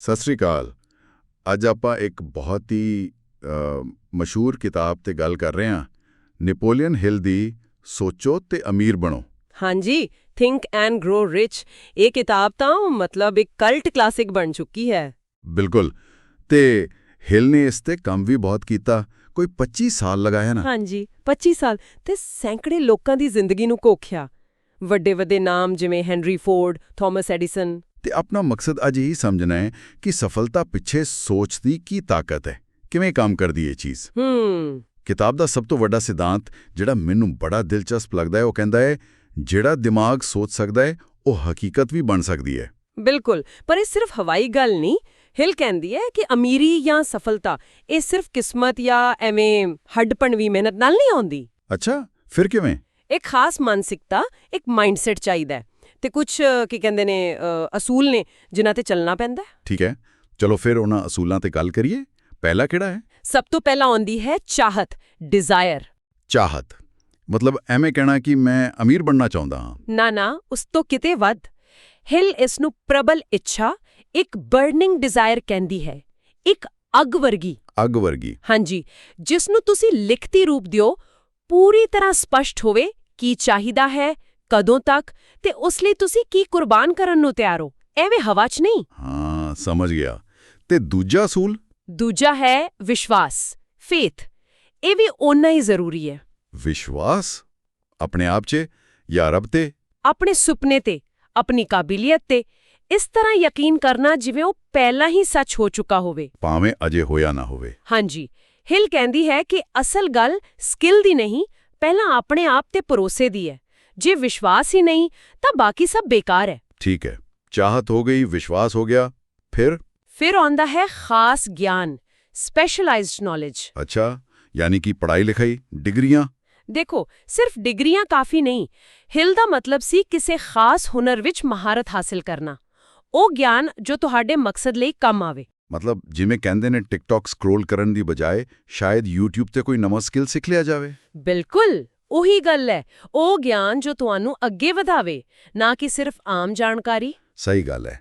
ਸਤਿ ਸ੍ਰੀ ਅਕਾਲ। ਅੱਜ ਆਪਾਂ ਇੱਕ ਬਹੁਤ ਹੀ ਮਸ਼ਹੂਰ ਕਿਤਾਬ ਤੇ ਗੱਲ ਕਰ ਰਹੇ ਹਾਂ। ਨੈਪੋਲੀਅਨ ਹਿਲ ਦੀ ਸੋਚੋ ਤੇ ਅਮੀਰ ਬਣੋ। ਹਾਂਜੀ ਥਿੰਕ ਐਂਡ ਗਰੋ ਰਿਚ ਇਹ ਕਿਤਾਬ ਤਾਂ ਮਤਲਬ ਇੱਕ ਕਲਟ ਕਲਾਸਿਕ ਬਣ ਚੁੱਕੀ ਹੈ। ਬਿਲਕੁਲ। ਤੇ ਹਿਲ ਨੇ ਇਸ ਤੇ ਕੰਮ ਵੀ ਬਹੁਤ ਕੀਤਾ। ਕੋਈ 25 ਸਾਲ ਲਗਾਇਆ ਨਾ। ਹਾਂਜੀ 25 ਸਾਲ। ਤੇ ਸੈਂਕੜੇ ਲੋਕਾਂ ਦੀ ਜ਼ਿੰਦਗੀ ਨੂੰ ਕੋਖਿਆ ਵੱਡੇ ਵੱਡੇ ਨਾਮ ਜਿਵੇਂ ਹੈਨਰੀ ਫੋਰਡ ਥਾਮਸ ਐਡੀਸਨ ਤੇ ਆਪਣਾ ਮਕਸਦ ਅੱਜ ਇਹੀ ਸਮਝਣਾ ਹੈ ਕਿ ਸਫਲਤਾ ਪਿੱਛੇ ਸੋਚ ਦੀ ਕੀ ਤਾਕਤ ਹੈ। ਕਿਵੇਂ ਕੰਮ ਕਰਦੀ ਹੈ ਇਹ ਚੀਜ਼? ਹੂੰ। ਕਿਤਾਬ ਦਾ ਸਭ ਤੋਂ ਵੱਡਾ ਸਿਧਾਂਤ ਜਿਹੜਾ ਮੈਨੂੰ ਬੜਾ ਦਿਲਚਸਪ ਲੱਗਦਾ ਹੈ ਉਹ ਕਹਿੰਦਾ ਹੈ ਜਿਹੜਾ ਦਿਮਾਗ ਸੋਚ ਸਕਦਾ ਹੈ ਉਹ ਹਕੀਕਤ ਵੀ ਬਣ ਸਕਦੀ ਹੈ। ਬਿਲਕੁਲ ਪਰ ਇਹ ਸਿਰਫ ਹਵਾਈ ਗੱਲ ਨਹੀਂ। ਹਿਲ ਕਹਿੰਦੀ ਹੈ ਕਿ ਅਮੀਰੀ ਜਾਂ ਸਫਲਤਾ ਇਹ ਸਿਰਫ ਕਿਸਮਤ ਜਾਂ ਐਵੇਂ ਹੱਡਪਣਵੀ ਮਿਹਨਤ ਨਾਲ ਨਹੀਂ ਆਉਂਦੀ। ਅੱਛਾ ਫਿਰ ਕਿਵੇਂ? ਇੱਕ ਖਾਸ ਮਾਨਸਿਕਤਾ ਇੱਕ ਮਾਈਂਡਸੈਟ ਚਾਹੀਦਾ ਹੈ। ਤੇ ਕੁਝ ਕੀ ਕਹਿੰਦੇ ਨੇ ਅਸੂਲ ਨੇ ਜਿਨ੍ਹਾਂ ਤੇ ਚੱਲਣਾ ਪੈਂਦਾ ਠੀਕ ਹੈ। ਚਲੋ ਫਿਰ ਉਹਨਾਂ ਅਸੂਲਾਂ ਤੇ ਗੱਲ ਕਰੀਏ। ਪਹਿਲਾ ਕਿਹੜਾ ਹੈ? ਸਭ ਤੋਂ ਪਹਿਲਾਂ ਆਉਂਦੀ ਹੈ ਚਾਹਤ ਡਿਜ਼ਾਇਰ ਚਾਹਤ। ਮਤਲਬ ਐਵੇਂ ਕਹਿਣਾ ਕਿ ਮੈਂ ਅਮੀਰ ਬਣਨਾ ਚਾਹੁੰਦਾ ਹਾਂ। ਨਾ ਨਾ ਉਸ ਤੋਂ ਕਿਤੇ ਵੱਧ। ਹਿਲ ਇਸ ਨੂੰ ਪ੍ਰਬਲ ਇੱਛਾ ਇੱਕ ਬਰਨਿੰਗ ਡਿਜ਼ਾਇਰ ਕਹਿੰਦੀ ਹੈ। ਇੱਕ ਅੱਗ ਵਰਗੀ। ਅੱਗ ਵਰਗੀ। ਹਾਂਜੀ। ਜਿਸ ਨੂੰ ਤੁਸੀਂ ਲਿਖਤੀ ਰੂਪ ਦਿਓ ਪੂਰੀ ਤਰ੍ਹਾਂ ਸਪਸ਼ਟ ਹੋਵੇ ਕੀ ਚਾਹੀਦਾ ਹੈ ਕਦੋਂ ਤੱਕ ਤੇ ਉਸ ਲਈ ਤੁਸੀਂ ਕੀ ਕੁਰਬਾਨ ਕਰਨ ਨੂੰ ਤਿਆਰ ਹੋ? ਐਵੇਂ ਹਵਾ 'ਚ ਨਹੀਂ? ਹਾਂ ਸਮਝ ਗਿਆ। ਤੇ ਦੂਜਾ ਅਸੂਲ ਦੂਜਾ ਹੈ ਵਿਸ਼ਵਾਸ ਫੇਥ ਇਹ ਵੀ ਓਨਾ ਹੀ ਜ਼ਰੂਰੀ ਹੈ। ਵਿਸ਼ਵਾਸ? ਆਪਣੇ ਆਪ 'ਚ ਜਾਂ ਰੱਬ ਤੇ? ਆਪਣੇ ਸੁਪਨੇ ਤੇ ਆਪਣੀ ਕਾਬਲੀਅਤ ਤੇ। ਇਸ ਤਰ੍ਹਾਂ ਯਕੀਨ ਕਰਨਾ ਜਿਵੇਂ ਉਹ ਪਹਿਲਾਂ ਹੀ ਸੱਚ ਹੋ ਚੁੱਕਾ ਹੋਵੇ। ਭਾਵੇਂ ਅਜੇ ਹੋਇਆ ਨਾ ਹੋਵੇ। ਹਾਂਜੀ ਹਿਲ ਕਹਿੰਦੀ ਹੈ ਕਿ ਅਸਲ ਗੱਲ ਸਕਿੱਲ ਦੀ ਨਹੀਂ ਪਹਿਲਾਂ ਆਪਣੇ ਆਪ ਤੇ ਭਰੋਸੇ ਦੀ ਹੈ। ਜੇ ਵਿਸ਼ਵਾਸ ਹੀ ਨਹੀਂ ਤਾਂ ਬਾਕੀ ਸਭ ਬੇਕਾਰ ਹੈ। ਠੀਕ ਹੈ ਚਾਹਤ ਹੋ ਗਈ ਵਿਸ਼ਵਾਸ ਹੋ ਗਿਆ ਫਿਰ? ਫਿਰ ਆਉਂਦਾ ਹੈ ਖਾਸ ਗਿਆਨ ਸਪੈਸ਼ਲਾਈਜ਼ਡ ਨੌਲੇਜ ਅੱਛਾ ਯਾਨੀ ਕਿ ਪੜ੍ਹਾਈ ਲਿਖਾਈ ਡਿਗਰੀਆਂ? ਦੇਖੋ ਸਿਰਫ ਡਿਗਰੀਆਂ ਕਾਫੀ ਨਹੀਂ ਹਿਲ ਦਾ ਮਤਲਬ ਸੀ ਕਿਸੇ ਖਾਸ ਹੁਨਰ ਵਿੱਚ ਮਹਾਰਤ ਹਾਸਲ ਕਰਨਾ। ਉਹ ਗਿਆਨ ਜੋ ਤੁਹਾਡੇ ਮਕਸਦ ਲਈ ਕੰਮ ਆਵੇ। ਮਤਲਬ ਜਿਵੇਂ ਕਹਿੰਦੇ ਨੇ ਟਿਕਟੌਕ ਸਕਰੋਲ ਕਰਨ ਦੀ ਬਜਾਏ ਸ਼ਾਇਦ YouTube ਤੇ ਕੋਈ ਨਵਾਂ ਸਕਿੱਲ ਸਿੱਖ ਲਿਆ ਜਾਵੇ। ਬਿਲਕੁਲ। ਉਹੀ ਗੱਲ ਹੈ ਉਹ ਗਿਆਨ ਜੋ ਤੁਹਾਨੂੰ ਅੱਗੇ ਵਧਾਵੇ ਨਾ ਕਿ ਸਿਰਫ ਆਮ ਜਾਣਕਾਰੀ? ਸਹੀ ਗੱਲ ਹੈ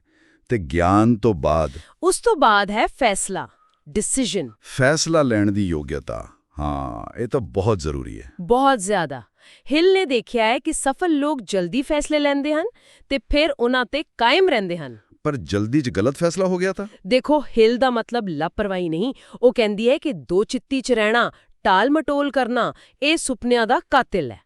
ਤੇ ਗਿਆਨ ਤੋਂ ਬਾਅਦ ਉਸ ਤੋਂ ਬਾਅਦ ਹੈ ਫੈਸਲਾ ਡਿਸੀਜਨ ਫੈਸਲਾ ਲੈਣ ਦੀ ਯੋਗਤਾ ਹਾਂ ਇਹ ਤਾਂ ਬਹੁਤ ਜ਼ਰੂਰੀ ਹੈ। ਬਹੁਤ ਜ਼ਿਆਦਾ। ਹਿਲ ਨੇ ਦੇਖਿਆ ਹੈ ਕਿ ਸਫਲ ਲੋਕ ਜਲਦੀ ਫੈਸਲੇ ਲੈਂਦੇ ਹਨ ਤੇ ਫਿਰ ਉਹਨਾਂ ਤੇ ਕਾਇਮ ਰਹਿੰਦੇ ਹਨ। ਪਰ ਜਲਦੀ 'ਚ ਗਲਤ ਫੈਸਲਾ ਹੋ ਗਿਆ ਤਾਂ? ਦੇਖੋ ਹਿਲ ਦਾ ਮਤਲਬ ਲਾਪਰਵਾਹੀ ਨਹੀਂ ਉਹ ਕਹਿੰਦੀ ਹੈ ਕਿ ਦੋ ਚਿੱਤੀ 'ਚ ਰਹਿਣਾ ਟਾਲ ਮਟੋਲ ਕਰਨਾ ਇਹ ਸੁਪਨਿਆਂ ਦਾ ਕਾਤਿਲ ਹੈ।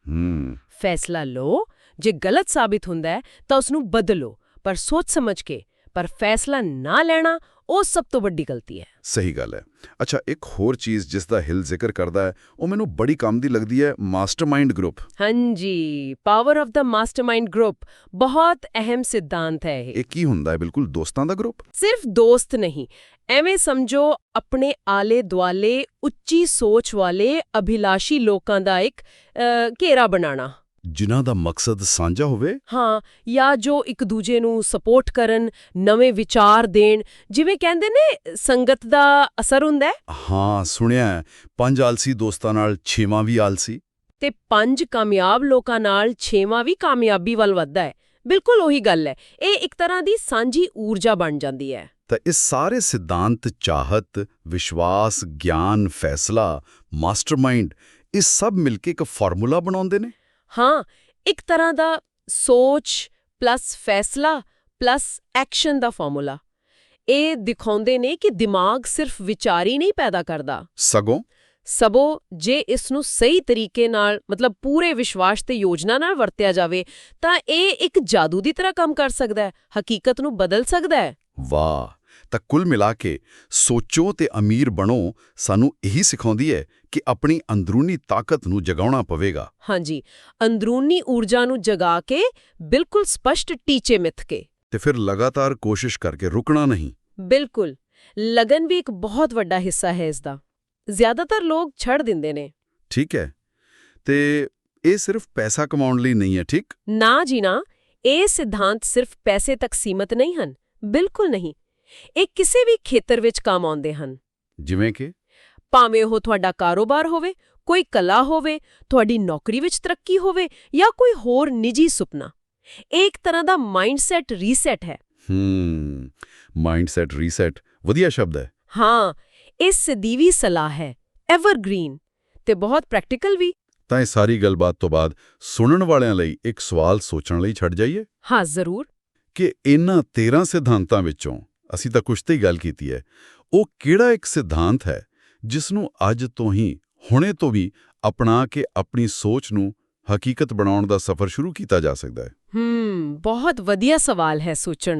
ਫੈਸਲਾ ਲਓ ਜੇ ਗਲਤ ਸਾਬਿਤ ਹੁੰਦਾ ਹੈ ਤਾਂ ਉਸ ਨੂੰ ਬਦਲੋ ਪਰ ਸੋਚ ਸਮਝ ਕੇ ਪਰ ਫੈਸਲਾ ਨਾ ਲੈਣਾ ਉਹ ਸਭ ਤੋਂ ਵੱਡੀ ਗਲਤੀ ਹੈ। ਸਹੀ ਗੱਲ ਹੈ। ਅੱਛਾ ਇੱਕ ਹੋਰ ਚੀਜ਼ ਜਿਸ ਦਾ ਹਿਲ ਜ਼ਿਕਰ ਕਰਦਾ ਹੈ ਉਹ ਮੈਨੂੰ ਬੜੀ ਕੰਮ ਦੀ ਲੱਗਦੀ ਹੈ ਮਾਸਟਰਮਾਈਂਡ ਗਰੁੱਪ ਹਾਂਜੀ ਪਾਵਰ ਆਫ ਦਾ ਮਾਸਟਰਮਾਈਂਡ ਗਰੁੱਪ ਬਹੁਤ ਅਹਿਮ ਸਿਧਾਂਤ ਹੈ ਇਹ। ਇਹ ਕੀ ਹੁੰਦਾ ਹੈ? ਬਿਲਕੁਲ ਦੋਸਤਾਂ ਦਾ ਗਰੁੱਪ ਸਿਰਫ ਦੋਸਤ ਨਹੀਂ ਐਵੇਂ ਸਮਝੋ ਆਪਣੇ ਆਲੇ ਦੁਆਲੇ ਉੱਚੀ ਸੋਚ ਵਾਲੇ ਅਭਿਲਾਸ਼ੀ ਲੋਕਾਂ ਦਾ ਇੱਕ ਅ, ਘੇਰਾ ਬਣਾਉਣਾ। ਜਿਨ੍ਹਾਂ ਦਾ ਮਕਸਦ ਸਾਂਝਾ ਹੋਵੇ? ਹਾਂ ਜਾਂ ਜੋ ਇੱਕ ਦੂਜੇ ਨੂੰ ਸਪੋਰਟ ਕਰਨ ਨਵੇਂ ਵਿਚਾਰ ਦੇਣ ਜਿਵੇਂ ਕਹਿੰਦੇ ਨੇ ਸੰਗਤ ਦਾ ਅਸਰ ਹੁੰਦਾ ਹੈ? ਹਾਂ ਸੁਣਿਆ ਪੰਜ ਆਲਸੀ ਦੋਸਤਾਂ ਨਾਲ ਛੇਵਾਂ ਵੀ ਆਲਸੀ। ਤੇ ਪੰਜ ਕਾਮਯਾਬ ਲੋਕਾਂ ਨਾਲ ਛੇਵਾਂ ਵੀ ਕਾਮਯਾਬੀ ਵੱਲ ਵੱਧਦਾ ਹੈ। ਬਿਲਕੁਲ ਉਹੀ ਗੱਲ ਹੈ। ਇਹ ਇੱਕ ਤਰ੍ਹਾਂ ਦੀ ਸਾਂਝੀ ਊਰਜਾ ਬਣ ਜਾਂਦੀ ਹੈ। ਤਾਂ ਇਸ ਸਾਰੇ ਸਿਧਾਂਤ ਚਾਹਤ ਵਿਸ਼ਵਾਸ ਗਿਆਨ ਫੈਸਲਾ ਮਾਸਟਰਮਾਈਂਡ ਇਹ ਸਭ ਮਿਲ ਕੇ ਇੱਕ ਫਾਰਮੂਲਾ ਬਣਾਉਂਦੇ ਨੇ? ਹਾਂ ਇੱਕ ਤਰ੍ਹਾਂ ਦਾ ਸੋਚ ਪਲੱਸ ਫੈਸਲਾ ਪਲੱਸ ਐਕਸ਼ਨ ਦਾ ਫਾਰਮੂਲਾ ਇਹ ਦਿਖਾਉਂਦੇ ਨੇ ਕਿ ਦਿਮਾਗ ਸਿਰਫ ਵਿਚਾਰ ਹੀ ਨਹੀਂ ਪੈਦਾ ਕਰਦਾ। ਸਗੋਂ? ਸਬੋ ਜੇ ਇਸ ਨੂੰ ਸਹੀ ਤਰੀਕੇ ਨਾਲ ਮਤਲਬ ਪੂਰੇ ਵਿਸ਼ਵਾਸ ਤੇ ਯੋਜਨਾ ਨਾਲ ਵਰਤਿਆ ਜਾਵੇ ਤਾਂ ਇਹ ਇੱਕ ਜਾਦੂ ਦੀ ਤਰ੍ਹਾਂ ਕੰਮ ਕਰ ਸਕਦਾ ਹੈ ਹਕੀਕਤ ਨੂੰ ਬਦਲ ਸਕਦਾ ਹੈ। ਵਾਹ! ਤਾਂ ਕੁੱਲ ਮਿਲਾ ਕੇ ਸੋਚੋ ਤੇ ਅਮੀਰ ਬਣੋ ਸਾਨੂੰ ਇਹੀ ਸਿਖਾਉਂਦੀ ਹੈ ਕਿ ਆਪਣੀ ਅੰਦਰੂਨੀ ਤਾਕਤ ਨੂੰ ਜਗਾਉਣਾ ਪਵੇਗਾ। ਹਾਂਜੀ ਅੰਦਰੂਨੀ ਊਰਜਾ ਨੂੰ ਜਗਾ ਕੇ ਬਿਲਕੁਲ ਸਪਸ਼ਟ ਟੀਚੇ ਮਿੱਥ ਕੇ। ਤੇ ਫਿਰ ਲਗਾਤਾਰ ਕੋਸ਼ਿਸ਼ ਕਰਕੇ ਰੁਕਣਾ ਨਹੀਂ। ਬਿਲਕੁਲ ਲਗਨ ਵੀ ਇੱਕ ਬਹੁਤ ਵੱਡਾ ਹਿੱਸਾ ਹੈ ਇਸ ਦਾ ਜ਼ਿਆਦਾਤਰ ਲੋਕ ਛੱਡ ਦਿੰਦੇ ਨੇ। ਠੀਕ ਹੈ ਤੇ ਇਹ ਸਿਰਫ ਪੈਸਾ ਕਮਾਉਣ ਲਈ ਨਹੀਂ ਹੈ ਠੀਕ? ਨਾ ਜੀ ਨਾ ਇਹ ਸਿਧਾਂਤ ਸਿਰਫ ਪੈਸੇ ਤੱਕ ਸੀਮਤ ਨਹੀਂ ਹਨ ਬਿਲਕੁਲ ਨਹੀਂ। ਇਹ ਕਿਸੇ ਵੀ ਖੇਤਰ ਵਿੱਚ ਕੰਮ ਆਉਂਦੇ ਹਨ। ਜਿਵੇਂ ਕਿ? ਭਾਵੇਂ ਉਹ ਤੁਹਾਡਾ ਕਾਰੋਬਾਰ ਹੋਵੇ ਕੋਈ ਕਲਾ ਹੋਵੇ ਤੁਹਾਡੀ ਨੌਕਰੀ ਵਿੱਚ ਤਰੱਕੀ ਹੋਵੇ ਜਾਂ ਕੋਈ ਹੋਰ ਨਿੱਜੀ ਸੁਪਨਾ ਇੱਕ ਤਰ੍ਹਾਂ ਦਾ ਮਾਈਂਡਸੈਟ ਰੀਸੈਟ ਹੈ। ਹੂੰ ਮਾਈਂਡਸੈਟ ਰੀਸੈਟ ਵਧੀਆ ਸ਼ਬਦ ਹੈ। ਹਾਂ ਇਹ ਸਦੀਵੀ ਸਲਾਹ ਹੈ ਐਵਰਗ੍ਰੀਨ ਤੇ ਬਹੁਤ ਪ੍ਰੈਕਟੀਕਲ ਵੀ। ਤਾਂ ਇਹ ਸਾਰੀ ਗੱਲਬਾਤ ਤੋਂ ਬਾਅਦ ਸੁਣਨ ਵਾਲਿਆਂ ਲਈ ਇੱਕ ਸਵਾਲ ਸੋਚਣ ਲਈ ਛੱਡ ਜਾਈਏ? ਹਾਂ ਜ਼ਰੂਰ। ਕਿ ਇਹਨਾਂ 13 ਸਿਧਾਂਤਾਂ ਵਿੱਚੋਂ ਅਸੀਂ ਤਾਂ ਕੁਝ ਤੇ ਹੀ ਗੱਲ ਕੀਤੀ ਹੈ। ਉਹ ਕਿਹੜਾ ਇੱਕ ਸਿਧਾਂਤ ਹੈ ਜਿਸ ਨੂੰ ਅੱਜ ਤੋਂ ਹੀ, ਹੁਣੇ ਤੋਂ ਵੀ ਅਪਣਾ ਕੇ ਆਪਣੀ ਸੋਚ ਨੂੰ ਹਕੀਕਤ ਬਣਾਉਣ ਦਾ ਸਫ਼ਰ ਸ਼ੁਰੂ ਕੀਤਾ ਜਾ ਸਕਦਾ ਹੈ? ਹੂੰ, ਬਹੁਤ ਵਧੀਆ ਸਵਾਲ ਹੈ ਸੋਚਣ ਲਈ